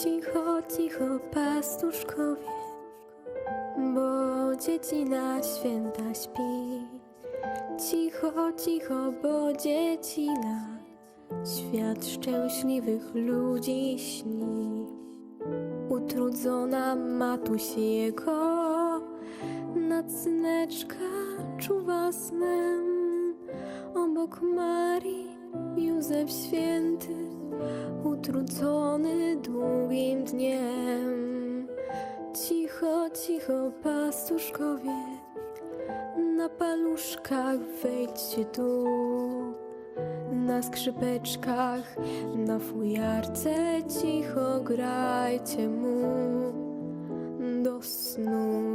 Cicho, cicho, pastuszkowie, bo dzieci na święta śpi. Cicho, cicho, bo dzieci na świat szczęśliwych ludzi śni. Utrudzona matuś jego nad syneczka czuwa snem. Obok Marii Józef święty, utrudzony długim dniem. Cicho, cicho, pastuszkowie, na paluszkach wejdźcie tu. Na skrzypeczkach, na fujarce cicho grajcie mu do snu.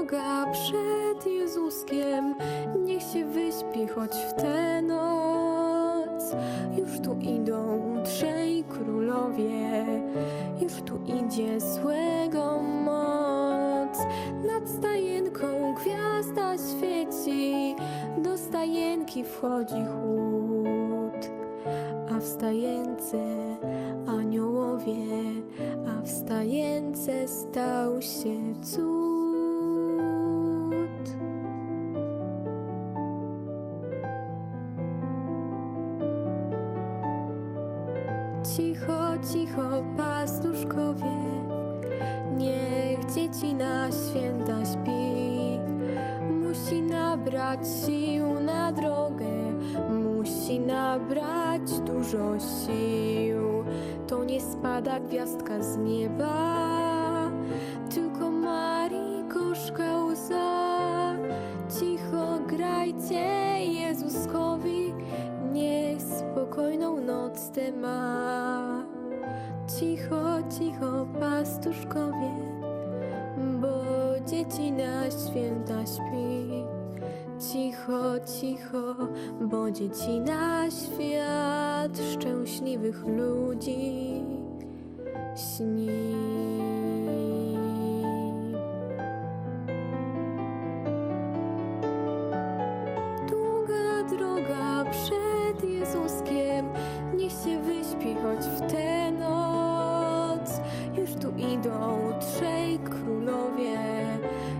Droga przed Jezuskiem, niech się wyśpi choć w tę noc. Już tu idą trzej królowie, już tu idzie złego moc. Nad stajenką gwiazda świeci, do stajenki wchodzi chłód. A w stajence aniołowie, a w stajence stał się cud. Cicho, cicho, pastuszkowie, niech dzieci na święta śpi. Musi nabrać sił na drogę, musi nabrać dużo sił. To nie spada gwiazdka z nieba, pastuszkowie, bo dzieci na święta śpi. Cicho, cicho, bo dzieci na świat szczęśliwych ludzi śni. Idą trzej królowie,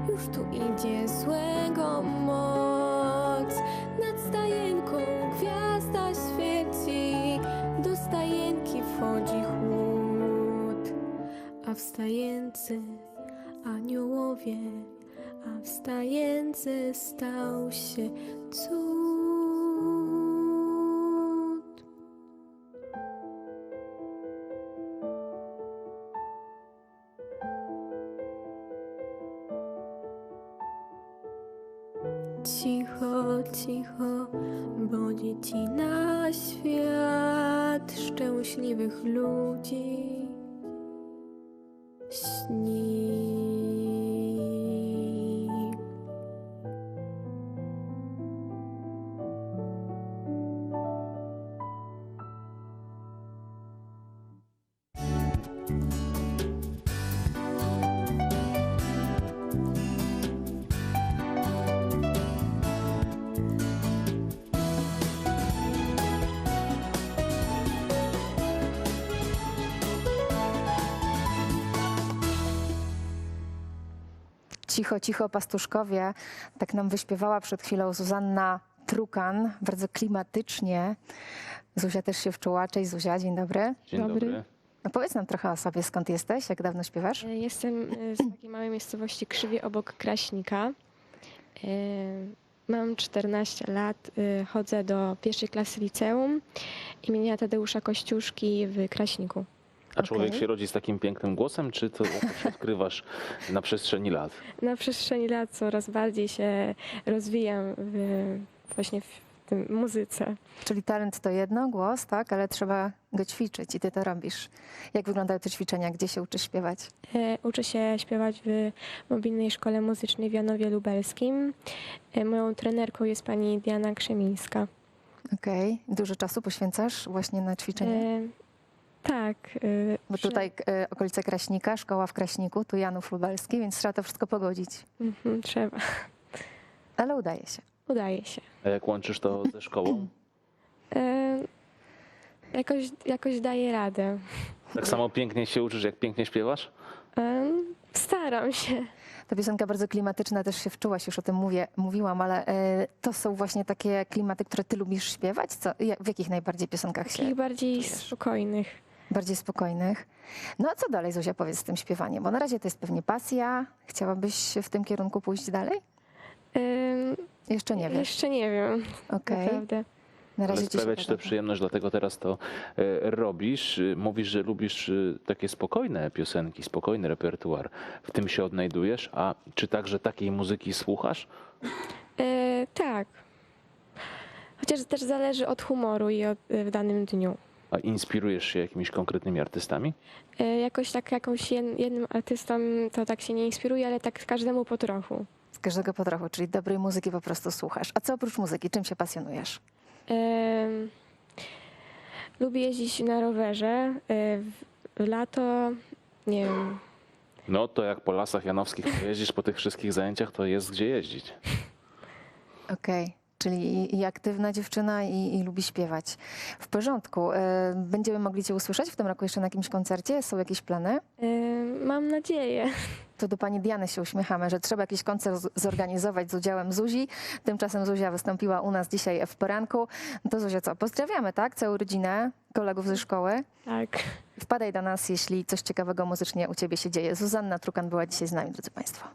już tu idzie złego moc. Nad stajenką gwiazda świeci, do stajenki wchodzi chłód. A w stajence aniołowie, a w stajence stał się cud. Cicho, cicho, bo dzieci na świat szczęśliwych ludzi śni. Cicho, cicho, pastuszkowie. Tak nam wyśpiewała przed chwilą Zuzanna Trukan, bardzo klimatycznie. Zuzia też się wczuła. Cześć Zuzia, dzień dobry. Dzień Dobry. dobry. No powiedz nam trochę o sobie, skąd jesteś, jak dawno śpiewasz? E, Jestem e, z takiej małej miejscowości Krzywie obok Kraśnika. E, Mam 14 lat, chodzę do pierwszej klasy liceum imienia Tadeusza Kościuszki w Kraśniku. A człowiek Okej. się rodzi z takim pięknym głosem, czy to jakoś odkrywasz na przestrzeni lat? Na przestrzeni lat coraz bardziej się rozwijam w, właśnie w tym muzyce. Czyli talent to jedno, głos, tak, ale trzeba go ćwiczyć i ty to robisz. Jak wyglądają te ćwiczenia, gdzie się uczysz śpiewać? E, Uczę się śpiewać w mobilnej szkole muzycznej w Janowie Lubelskim. E, Moją trenerką jest pani Diana Krzemińska. Okej, dużo czasu poświęcasz właśnie na ćwiczenia? E, Tak. e, Bo przy- tutaj e, okolice Kraśnika, szkoła w Kraśniku, tu Janów Lubelski, więc trzeba to wszystko pogodzić. Mhm, trzeba. Ale udaje się. Udaje się. A jak łączysz to ze szkołą? E, jakoś, jakoś daję radę. Tak samo pięknie się uczysz, jak pięknie śpiewasz? E, staram się. Ta piosenka bardzo klimatyczna, też się wczułaś, już o tym mówię, mówiłam, ale e, to są właśnie takie klimaty, które ty lubisz śpiewać? Co, jak- w jakich najbardziej piosenkach się Takich bardziej czujesz? spokojnych. Bardziej spokojnych? No a co dalej, Zuzia, powiedz z tym śpiewaniem? Bo na razie to jest pewnie pasja. Chciałabyś w tym kierunku pójść dalej? E, Jeszcze nie wiesz. Jeszcze nie wiem, Okej. naprawdę. Na Ale razie ci się sprawia ci to podoba. przyjemność, dlatego teraz to e, robisz. E, Mówisz, że lubisz e, takie spokojne piosenki, spokojny repertuar. W tym się odnajdujesz, a czy także takiej muzyki słuchasz? E, tak. Chociaż też zależy od humoru i od, e, w danym dniu. A inspirujesz się jakimiś konkretnymi artystami? E, jakoś tak jakąś jed, jednym artystą to tak się nie inspiruje, ale tak każdemu po trochu. Z każdego po trochu, czyli dobrej muzyki po prostu słuchasz. A co oprócz muzyki? Czym się pasjonujesz? E, lubię jeździć na rowerze. E, w, w lato, nie wiem, No to jak po lasach janowskich jeździsz po tych wszystkich zajęciach, to jest gdzie jeździć. Okej. Czyli i, aktywna dziewczyna i, i lubi śpiewać. W porządku. E, Będziemy mogli Cię usłyszeć w tym roku jeszcze na jakimś koncercie? Są jakieś plany? e, mam nadzieję. To do pani Diany się uśmiechamy, że trzeba jakiś koncert z- zorganizować z udziałem Zuzi. Tymczasem Zuzia wystąpiła u nas dzisiaj w poranku. No to Zuzia co, pozdrawiamy, tak? Całą rodzinę, kolegów ze szkoły. Tak. Wpadaj do nas, jeśli coś ciekawego muzycznie u ciebie się dzieje. Zuzanna Trukan była dzisiaj z nami, drodzy Państwo.